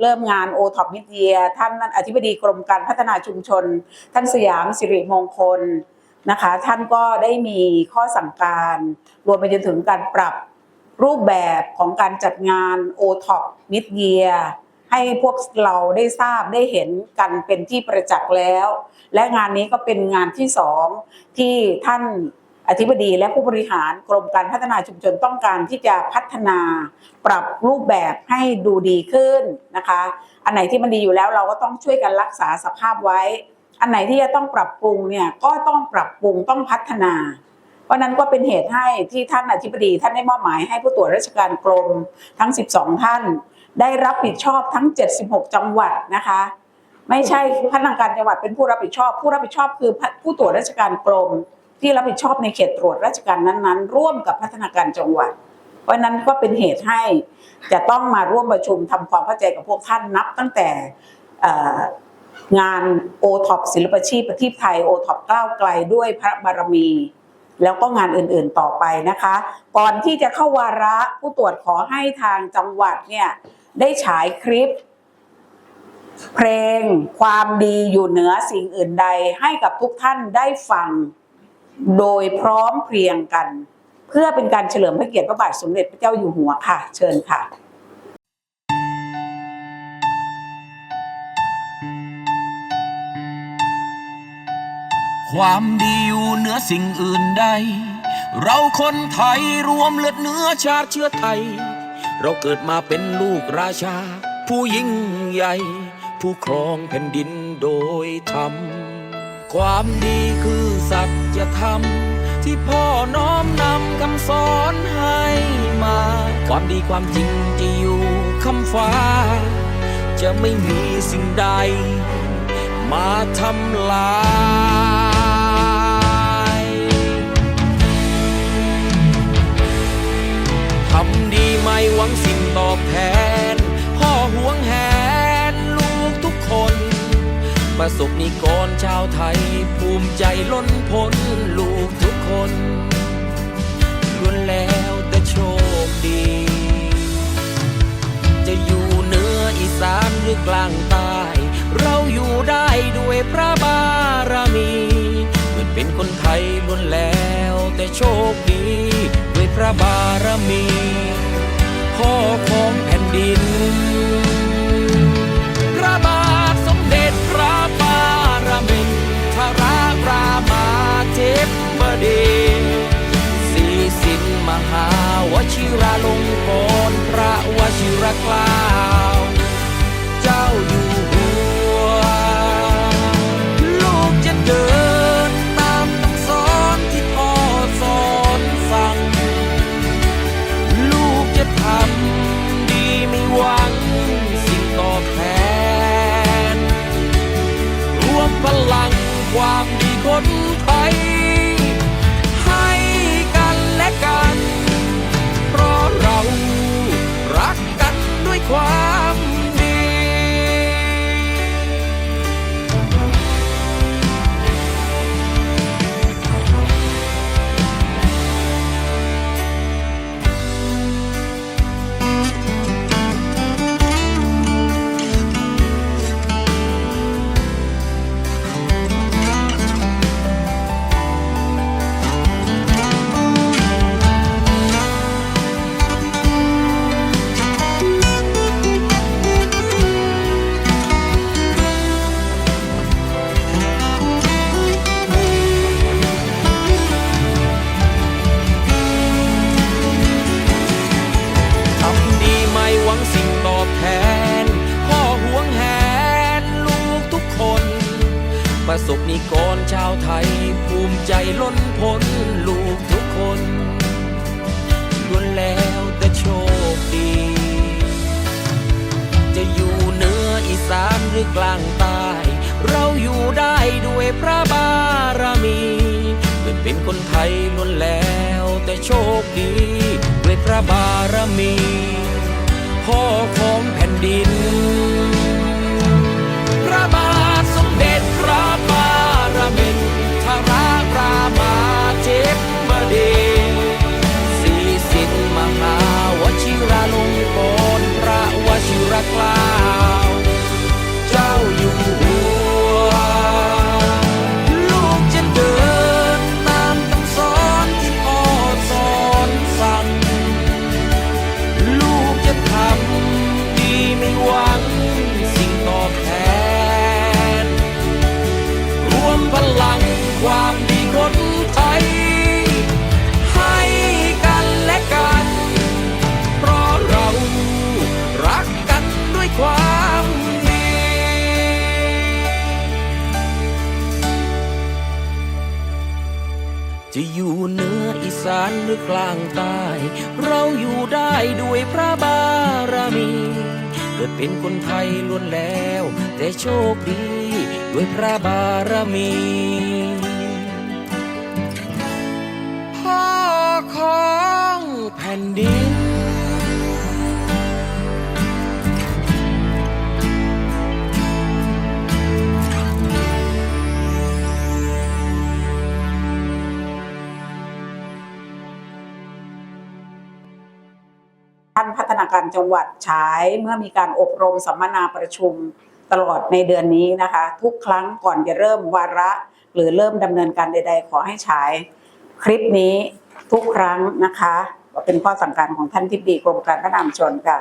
เริ่มงานโอท็อปมิเดียท่านอธิบดีกรมการพัฒนาชุมชน ท่านสยามสิริมงคลนะคะ ท่านก็ได้มีข้อสั่งการ รวมไปจนถึงการปรับรูปแบบของการจัดงานโอท็อปมิเดียให้พวกเราได้ทราบได้เห็นกันเป็นที่ประจักษ์แล้ว และงานนี้ก็เป็นงานที่สองที่ท่าน อธิบดีและผู้บริหารกรมการพัฒนาชุมชนต้องการที่จะพัฒนาปรับรูปแบบให้ดูดีขึ้นนะคะ อันไหนที่มันดีอยู่แล้วเราก็ต้องช่วยกันรักษาสภาพไว้ อันไหนที่จะต้องปรับปรุงเนี่ยก็ต้องปรับปรุงต้องพัฒนา เพราะนั้นก็เป็นเหตุให้ที่ท่านอธิบดีท่านได้มอบหมายให้ผู้ตรวจราชการกรมทั้ง 12 ท่าน ได้รับผิดชอบทั้ง 76 จังหวัดนะคะไม่ใช่พนักงานจังหวัดเป็นผู้รับผิดชอบ ผู้รับผิดชอบคือผู้ตรวจราชการกรม ที่รับผิดชอบในเขตตรวจราชการนั้นๆ ร่วมกับพัฒนาการจังหวัด เพราะนั้นก็เป็นเหตุให้จะต้องมาร่วมประชุมทำความเข้าใจกับพวกท่านนับตั้งแต่งานโอท็อปศิลปชีพประทีปไทยโอท็อปก้าวไกลด้วยพระบารมี แล้วก็งานอื่นๆต่อไปนะคะ ก่อนที่จะเข้าวาระผู้ตรวจขอให้ทางจังหวัดเนี่ยได้ฉายคลิป เพลงความดีอยู่เหนือสิ่งอื่นใดให้กับทุกท่านได้ฟัง โดยพร้อมเพรียงกัน เพื่อเป็นการเฉลิมพระเกียรติพระบาทสมเด็จพระเจ้าอยู่หัวค่ะ เชิญค่ะความดีอยู่เหนือสิ่งอื่นใด เราคนไทยรวมเลือดเนื้อชาติเชื้อไทย เราเกิดมาเป็นลูกราชา ผู้ยิ่งใหญ่ ผู้ครองแผ่นดินโดยธรรม ความดีคือสัจธรรม ที่พ่อน้อมนำคำสอนให้มา ความดีความจริงจะอยู่คำฟ้า จะไม่มีสิ่งใด มาทำลายทำดีไม่หวังสิ สบนิกรชาวไทย ภูมิใจล้นพ้นลูกทุกคนล้วนแล้วแต่โชคดี จะอยู่เหนืออีสานหรือกลางใต้เราอยู่ได้ด้วยพระบารมีเกิดเป็นคนไทยล้วนแล้วแต่โชคดี ด้วยพระบารมีพ่อของแผ่นดิน หาวชิราลงกรพระวชิรเกล้า สบนิกรชาวไทย ภูมิใจล้นพ้นลูกทุกคนล้วนแล้วแต่โชคดี จะอยู่เหนืออีสานหรือกลางใต้เราอยู่ได้ด้วยพระบารมีเกิดเป็นคนไทยล้วนแล้วแต่โชคดี ด้วยพระบารมีพ่อของแผ่นดิน สิน จะอยู่เหนืออีสานหรือกลางใต้เราอยู่ได้ด้วยพระบารมี เกิดเป็นคนไทยล้วนแล้ว แต่โชคดีด้วยพระบารมี พ่อของแผ่นดินานพัฒนาการจังหวัดใช้เมื่อมีการอบรมสัมมนาประชุมตลอดในเดือนนี้นะคะ ทุกครั้งก่อนจะเริ่มวาระ หรือเริ่มดำเนินการใด ๆ ขอให้ใช้คลิปนี้ทุกครั้งนะคะเป็นข้อสั่งการของท่านทิบดีกรมการพัฒนามชนค่ะ